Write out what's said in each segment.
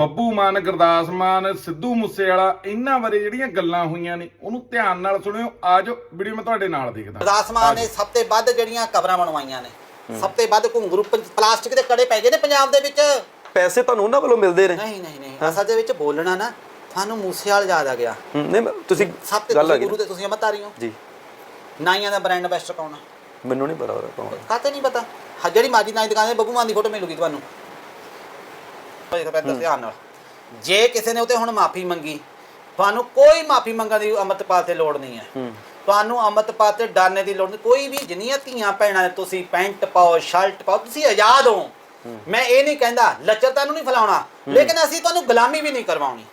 ਬੱਬੂ ਮਾਨ ਗੁਰਦਾਸ ਮਾਨ ਸਿੱਧੂ ਮੂਸੇਵਾਲਾ ਇਹਨਾਂ ਬਾਰੇ ਜਿਹੜੀਆਂ ਗੱਲਾਂ ਹੋਈਆਂ ਨੇ ਉਹਨੂੰ ਧਿਆਨ ਨਾਲ ਸੁਣਿਓ। ਆਜੋ ਵੀਡੀਓ ਮੈਂ ਤੁਹਾਡੇ ਨਾਲ ਦੇਖਦਾ। ਗੁਰਦਾਸ ਮਾਨ ਨੇ ਸਭ ਤੋਂ ਵੱਧ ਜਿਹੜੀਆਂ ਕਬਰਾਂ ਬਣਵਾਈਆਂ ਨੇ ਸਭ ਤੋਂ ਵੱਧ ਘੁੰਗਰੂ ਪਲਾਸਟਿਕ ਦੇ ਕੜੇ ਪੈ ਗਏ ਨੇ ਪੰਜਾਬ ਦੇ ਵਿੱਚ। ਪੈਸੇ ਤੁਹਾਨੂੰ ਉਹਨਾਂ ਵੱਲੋਂ ਮਿਲਦੇ ਨੇ? ਨਹੀਂ ਨਹੀਂ ਨਹੀਂ ਅਸਲ ਦੇ ਵਿੱਚ ਬੋਲਣਾ ਨਾ ਤੁਹਾਨੂੰ ਮੂਸੇਵਾਲ ਯਾਦ ਆ ਗਿਆ। ਹੂੰ, ਨਹੀਂ ਮੈਂ- ਤੁਸੀਂ ਸਭ ਤੋਂ ਗੱਲ ਆ ਤੁਸੀਂ ਗਈ ਗੁਰੂ ਦੇ ਤੁਸੀਂ ਅਮਤਾਰੀ ਹੋ। ਜੀ। ਨਾਈਆਂ ਦਾ ਬ੍ਰਾਂਡ ਬੈਸਟ ਕੌਣ ਆ? ਮੈਨੂੰ ਨਹੀਂ ਪਤਾ ਉਹਦਾ ਕੌਣ ਹੈ। ਕਾਤੇ ਨਹੀਂ ਪਤਾ? ਹ- ਜਿਹੜੀ ਮਾਜੀ ਨਾਈ ਦੁਕਾਨ ਦੇ ਬੱਬੂ ਮਾਨ ਦੀ ਫੋਟੋ ਮਿਲੂਗੀ ਤੁਹਾਨੂੰ। ਪੈਦਾ ਧਿਆਨ ਨਾਲ। ਜੇ ਕਿਸੇ ਨੇ ਉਤੇ ਹੁਣ ਮਾਫੀ ਮੰਗੀ ਤੁਹਾਨੂੰ ਕੋਈ ਮਾਫੀ ਮੰਗਣ ਦੀ ਅਮਰਤਪਾਲ ਤੇ ਲੋੜ ਨਹੀਂ ਹੈ। ਹੂੰ। ਤੁਹਾਨੂੰ ਅਮਰਤਪਾਲ ਤੇ ਡਰਨੇ ਦੀ ਲੋੜ ਨਹੀਂ। ਕੋਈ ਵੀ ਜਿੰਨੀਆਂ ਧੀਆਂ ਭੈਣਾਂ ਨੇ ਤੁਸੀਂ ਪੈਂਟ ਪਾਓ ਸ਼ਰਟ ਪਾਓ ਤੁਸੀਂ ਆਜ਼ਾਦ ਹੋ। ਮੈਂ ਇਹ ਨਹੀਂ ਕਹਿੰਦਾ ਲੱਚਰਤਾ ਨੂੰ ਨਹੀਂ ਫਲਾਉਣਾ। ਲੇਕਿਨ ਅਸੀਂ ਤੁਹਾਨੂੰ ਗੁਲਾਮੀ ਵੀ ਨਹੀਂ ਕਰਵਾਉਣੀ।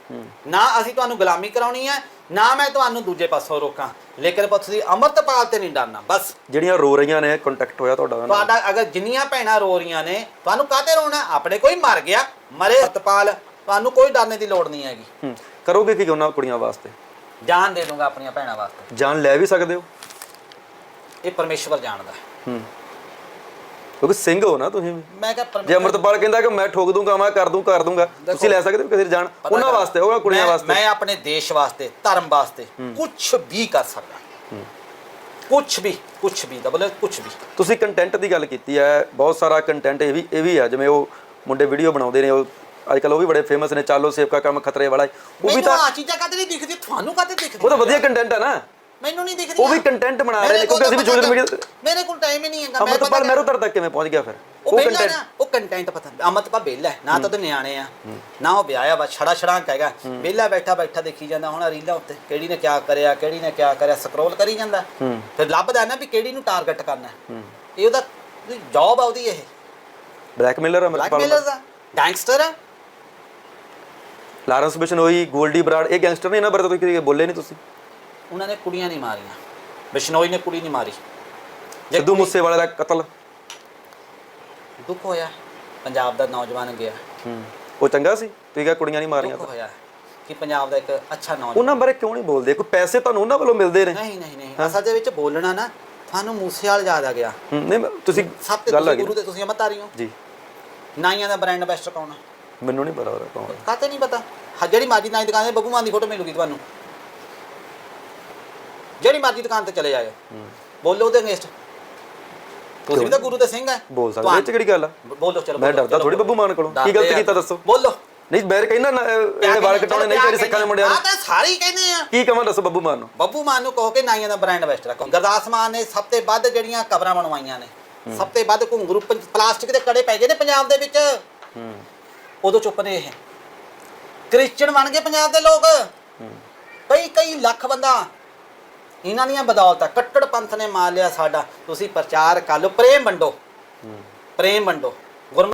ਨਾ ਅਸੀਂ ਤੁਹਾਨੂੰ ਗੁਲਾਮੀ ਕਰਾਉਣੀ ਹੈ ਨਾ ਮੈਂ ਤੁਹਾਨੂੰ ਦੂਜੇ ਪਾਸੋਂ ਰੋਕਾਂ ਲੇਕਿਨ ਪਰ ਤੁਸੀਂ ਅਮਰਤਪਾਲ ਤੇ ਨਹੀਂ ਡਰਨਾ ਬਸ। ਜਿਹੜੀਆਂ ਰੋ ਰਹੀਆਂ ਨੇ ਕੰਟੈਕਟ ਹੋਇਆ ਤੁਹਾਡਾ ਉਹਨਾਂ ਨਾਲ। ਤੁਹਾਡਾ ਅਗਰ ਜਿੰਨੀਆਂ ਭੈਣਾਂ ਰੋ ਰਹੀਆਂ ਨੇ ਤੁਹਾਨੂੰ ਕਾਹਤੇ ਰੋਣਾ? ਆਪਣੇ ਕੋਈ ਮਰ ਗਿਆ ਮਰੇ ਸਤਪਾਲ ਤੁਹਾਨੂੰ ਕੋਈ ਡਰਨੇ ਦੀ ਲੋੜ ਨਹੀਂ ਹੈਗੀ। ਹੂੰ ਕਰੋਗੇ ਕੀ ਉਹਨਾਂ ਕੁੜੀਆਂ ਵਾਸਤੇ? ਜਾਨ ਦੇ ਦੂੰਗਾ ਆਪਣੀਆਂ ਭੈਣਾਂ ਵਾਸਤੇ। ਜਾਨ ਲੈ ਵੀ ਸਕਦੇ ਹੋ? ਇਹ ਪਰਮੇਸ਼ਵਰ ਜਾਣਦਾ। ਹੈ। ਹੂੰ। ਕਿਉਂਕਿ ਸਿੰਘ ਹੋ ਨਾ ਤੁਸੀਂ ਵੀ। ਮੈਂ ਕਿਹਾ ਜੇ ਅਮਰਤਪਾਲ ਕਹਿੰਦਾ ਕਿ ਮੈਂ ਠੋਕ ਦੂੰਗਾ ਮੈਂ ਕਰ ਦੂੰ ਕਰ ਦੂੰਗਾ ਤੁਸੀਂ ਲੈ ਸਕਦੇ ਹੋ ਕਿਸੇ ਦੀ ਜਾਨ ਉਹਨਾਂ ਵਾਸਤੇ ਉਹਨਾਂ ਕੁੜੀਆਂ ਮੈਂ- ਵਾਸਤੇ। ਮੈਂ ਆਪਣੇ ਦੇਸ਼ ਵਾਸਤੇ ਧਰਮ ਵਾਸਤੇ ਕੁਝ ਵੀ ਕਰ ਸਕਦਾ। ਕੁਝ ਵੀ ਕੁਝ ਵੀ ਦਾ ਬੋਲੇ ਕੁਝ ਵੀ। ਤੁਸੀਂ ਕੰਟੈਂਟ ਦੀ ਗੱਲ ਕੀਤੀ ਹੈ ਬਹੁਤ ਸਾਰਾ ਕੰਟੈਂਟ ਇਹ ਵੀ ਇਹ ਵੀ ਹੈ ਜਿਵੇਂ ਉਹ ਮੁੰਡੇ ਵੀਡੀਓ ਬਣਾਉਂਦੇ ਨੇ ਉਹ ਅੱਜ ਕੱਲ ਉਹ ਵੀ ਬੜੇ ਫੇਮਸ ਨੇ ਚਾਲੋ ਸੇਵ ਕਾ ਕੰਮ ਖਤਰੇ ਵਾਲਾ ਹੈ। ਉਹ ਵੀ ਮੈਨੂੰ ਤਾਂ ਆ ਚੀਜ਼ਾਂ ਕਾਤੇ ਨਹੀਂ ਦਿਖਦੀ ਤੁਹਾਨੂੰ ਕਾਤੇ ਦਿਖਦੀ ਉਹ ਤਾਂ ਵਧੀਆ ਕੰਟੈਂਟ ਹੈ ਨਾ। ਮੈਨੂੰ ਨਹੀਂ ਦਿਖਦੀ ਉਹ ਵੀ ਕੰਟੈਂਟ ਬਣਾ ਰਹੇ ਨੇ ਕਿਉਂਕਿ ਅਸੀਂ ਵੀ ਸੋਸ਼ਲ ਮੀਡੀਆ ਮੇਰੇ ਕੋਲ ਟਾਈਮ ਹੀ ਨਹੀਂ ਹੈਗਾ। ਮੈਂ ਪਤਾ ਮੈਰੋ ਤੱਕ ਕਿਵੇਂ ਪਹੁੰਚ ਗਿਆ ਫਿਰ। ਉਹ ਕੰਟੈਂਟ ਉਹ ਕੰਟੈਂਟ ਪਤਾ ਅਮਰਤਪਾ ਬੇਲਾ ਨਾ ਤਾਂ ਉਹਦੇ ਨਿਆਣੇ ਆ। ਨਾ ਉਹ ਵਿਆਹਿਆ ਵਾ ਛੜਾ ਛੜਾ ਹੈਗਾ ਬੇਲਾ ਬੈਠਾ ਬੈਠਾ ਦੇਖੀ ਜਾਂਦਾ ਹੁਣ ਰੀਲਾਂ ਉੱਤੇ। ਕਿਹੜੀ ਨੇ ਕਿਆ ਕਰਿਆ ਕਿਹੜੀ ਨੇ ਕਿਆ ਕਰਿਆ ਸਕਰੋਲ ਕਰੀ ਜਾਂਦਾ। ਫਿਰ ਲੱਭਦਾ ਨਾ ਵੀ ਕਿਹੜੀ ਨੂੰ ਟਾਰਗੇਟ ਕਰਨਾ। ਇਹ ਉਹਦਾ ਜੌਬ ਆ ਉਹਦੀ ਇਹ। ਬਲੈਕਮੇਲਰ ਅਮਰਤਪਾਲ ਬਲੈਕਮੇਲਰ ਦਾ। ਗੈਂਗਸਟਰ ਹੈ ਲਾਰੈਂਸ ਬਿਸ਼ਨੋਈ ਗੋਲਡੀ ਬਰਾੜ ਇਹ ਗੈਂਗਸਟਰ ਨੇ ਇਹਨਾਂ ਬਾਰੇ ਤਾਂ ਕਦੇ ਬੋਲੇ ਨਹੀਂ ਤੁਸੀਂ। ਉਹਨਾਂ ਨੇ ਕੁੜੀਆਂ ਨਹੀਂ ਮਾਰੀਆਂ। ਬਿਸ਼ਨੋਈ ਨੇ ਕੁੜੀ ਨਹੀਂ ਮਾਰੀ। ਸਿੱਧੂ ਮੂਸੇਵਾਲੇ ਦਾ ਕਤਲ। ਦੁੱਖ ਹੋਇਆ ਪੰਜਾਬ ਦਾ ਨੌਜਵਾਨ ਗਿਆ। ਹੂੰ। ਉਹ ਚੰਗਾ ਸੀ ਤੁਸੀਂ ਕਿਹਾ ਕੁੜੀਆਂ ਨਹੀਂ ਮਾਰੀਆਂ ਦੁੱਖ ਹੋਇਆ ਕਿ ਪੰਜਾਬ ਦਾ ਇੱਕ ਅੱਛਾ ਨੌਜਵਾਨ। ਉਹਨਾਂ ਬਾਰੇ ਕਿਉਂ ਨਹੀਂ ਬੋਲਦੇ? ਕੋਈ ਪੈਸੇ ਤੁਹਾਨੂੰ ਉਹਨਾਂ ਵੱਲੋਂ ਮਿਲਦੇ ਨੇ? ਨਹੀਂ ਨਹੀਂ ਨਹੀਂ। ਅਸਲ ਦੇ ਵਿੱਚ ਬੋਲਣਾ ਨਾ ਤੁਹਾਨੂੰ ਮੂਸੇਵਾਲ ਯਾਦ ਆ ਗਿਆ। ਹੂੰ, ਨਹੀਂ ਮੈਂ- ਤੁਸੀਂ ਸਭ ਤੋਂ ਗੱਲ ਆ ਤੁਸੀਂ ਗਈ। ਗੁਰੂ ਤੁਸੀਂ ਅਮਤਾਰੀ ਹੋ। ਜੀ। ਨਾਈਆਂ ਦਾ ਬ੍ਰਾਂਡ ਬੈਸਟ ਕੌਣ ਆ? ਮੈਨੂੰ ਨਹੀਂ ਪਤਾ ਉਹਦਾ ਕੌਣ। ਹੈ। ਕਾਤੇ ਨਹੀਂ ਪਤਾ? ਹ- ਜਿਹੜੀ ਮਾਜੀ ਨਾਈ ਦੁਕਾਨ ਦੇ ਬੱਬੂ ਮਾਨ ਦੀ ਫੋਟੋ ਮਿਲੂਗੀ ਤੁਹਾਨੂੰ। ਜਿਹੜੀ ਮਾਜੀ ਦੁਕਾਨ ਤੇ ਚਲੇ ਜਾਇਓ। ਬੋਲੋ ਉਹਦੇ ਅਗੇਂਸਟ। ਤੁਸੀਂ ਵੀ ਤਾਂ ਗੁਰੂ ਦੇ ਸਿੰਘ ਹੈ। ਬੋਲ ਸਕਦੇ। ਇਹ ਚ ਕਿਹੜੀ ਗੱਲ ਆ? ਬੋਲੋ ਚਲੋ ਮੈਂ ਡਰਦਾ ਥੋੜੀ। ਬੱਬੂ ਮਾਨ ਕੋਲੋਂ। ਕੀ ਗਲਤ ਆ। ਕੀਤਾ ਦੱਸੋ? ਬੋਲੋ। ਨਹੀਂ ਬੈਰ ਕਹਿੰਦਾ ਇਹਨੇ ਵਾਲ ਕਟਾਉਣੇ ਨਹੀਂ ਚਾਹੀਦੇ ਸਿੱਖਾਂ ਦੇ ਮੁੰਡਿਆਂ ਨੂੰ। ਆ ਤਾਂ ਸਾਰੇ ਹੀ ਕਹਿੰਦੇ ਆ। ਕੀ ਕਹਾਂ ਦੱਸੋ ਬੱਬੂ ਮਾਨ ਨੂੰ? ਬੱਬੂ ਮਾਨ ਨੂੰ ਕਹੋ ਕਿ ਨਾਈਆਂ ਦਾ ਬ੍ਰਾਂਡ ਬੈਸਟ ਰੱਖੋ। ਗੁਰਦਾਸ ਮਾਨ ਨੇ ਸਭ ਤੋਂ ਵੱਧ ਜਿਹੜੀਆਂ ਕਬਰਾਂ ਬਣਵਾਈਆਂ ਨੇ ਸਭ ਤੋਂ ਵੱਧ ਘੁੰਗਰੂ ਪਲਾਸਟਿਕ ਦੇ ਕੜੇ ਪੈ ਗਏ ਨੇ ਪੰਜਾਬ ਦੇ ਵਿੱਚ। ਹੂੰ। ਉਦੋਂ ਚੁੱਪ ਨੇ ਇਹ। ਕ੍ਰਿਸਚੀਅਨ ਬਣ ਗਏ ਪੰਜਾਬ ਦੇ ਲੋਕ। ਕਈ ਕਈ ਲੱਖ ਬੰਦਾ ਇਹਨਾਂ ਦੀਆਂ ਬਦੌਲਤਾਂ ਕੱਟੜ ਪੰਥ ਨੇ ਮਾਰ ਲਿਆ ਸਾਡਾ ਤੁਸੀਂ ਪ੍ਰਚਾਰ ਕਰ ਲਓ ਪ੍ਰੇਮ ਵੰਡੋ। ਪ੍ਰੇਮ ਵੰਡੋ।